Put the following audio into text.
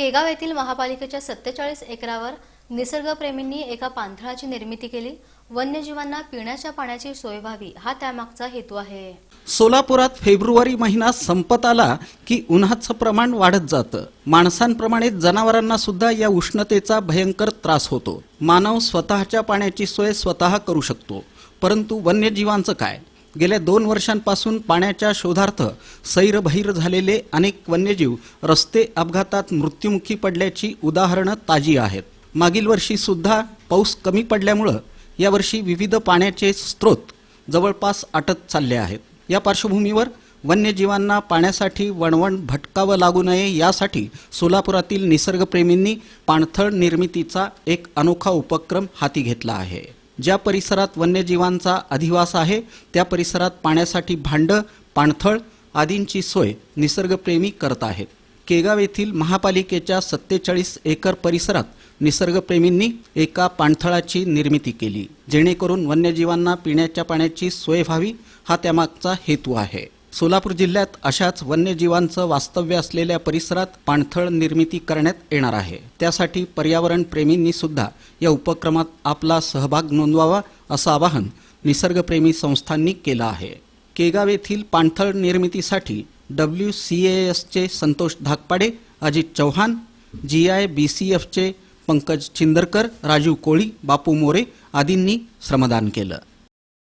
केगाव येथील महापालिकेच्या सत्तेचाळीस एकरावर निसर्गप्रेमींनी एका पांथळाची निर्मिती केली. वन्यजीवांना पिण्याच्या पाण्याची सोय व्हावी हा त्यामागचा हेतू आहे. सोलापुरात फेब्रुवारी महिना संपत आला की उन्हाचं प्रमाण वाढत जातं. माणसांप्रमाणे जनावरांना सुद्धा या उष्णतेचा भयंकर त्रास होतो. मानव स्वतःच्या पाण्याची सोय स्वतः करू शकतो. परंतु वन्यजीवांचं काय? गेल्या दोन वर्षांपासून पाण्याच्या शोधार्थ सैरभैर झालेले अनेक वन्यजीव रस्ते अपघातात मृत्युमुखी पडल्याची उदाहरणं ताजी आहेत. मागील वर्षी सुद्धा पाऊस कमी पडल्यामुळं यावर्षी विविध पाण्याचे स्रोत जवळपास आटत चालले आहेत. या पार्श्वभूमीवर वन्यजीवांना पाण्यासाठी वणवण भटकावं लागू नये यासाठी सोलापुरातील निसर्गप्रेमींनी पाणथळ निर्मितीचा एक अनोखा उपक्रम हाती घेतला आहे. ज्या परिसरात वन्यजीवांचा अधिवास आहे त्या परिसरात पाण्यासाठी भांडं पाणथळ आदींची सोय निसर्गप्रेमी करत आहेत. केगाव येथील महापालिकेच्या सत्तेचाळीस एकर परिसरात निसर्गप्रेमींनी एका पाणथळाची निर्मिती केली जेणेकरून वन्यजीवांना पिण्याच्या पाण्याची सोय व्हावी हा त्यामागचा हेतू आहे. सोलापूर जिल्ह्यात अशाच वन्यजीवांचं वास्तव्य असलेल्या परिसरात पाणथळ निर्मिती करण्यात येणार आहे. त्यासाठी पर्यावरण प्रेमींनी सुद्धा या उपक्रमात आपला सहभाग नोंदवावा असं आवाहन निसर्गप्रेमी संस्थांनी केलं आहे. केगाव येथील पाणथळ निर्मितीसाठी डब्ल्यू सी एसचे Santosh Dhakpade Ajit Chavan G I B C एफचे Pankaj Chindarkar Raju Koli Bapu More आदींनी श्रमदान केलं.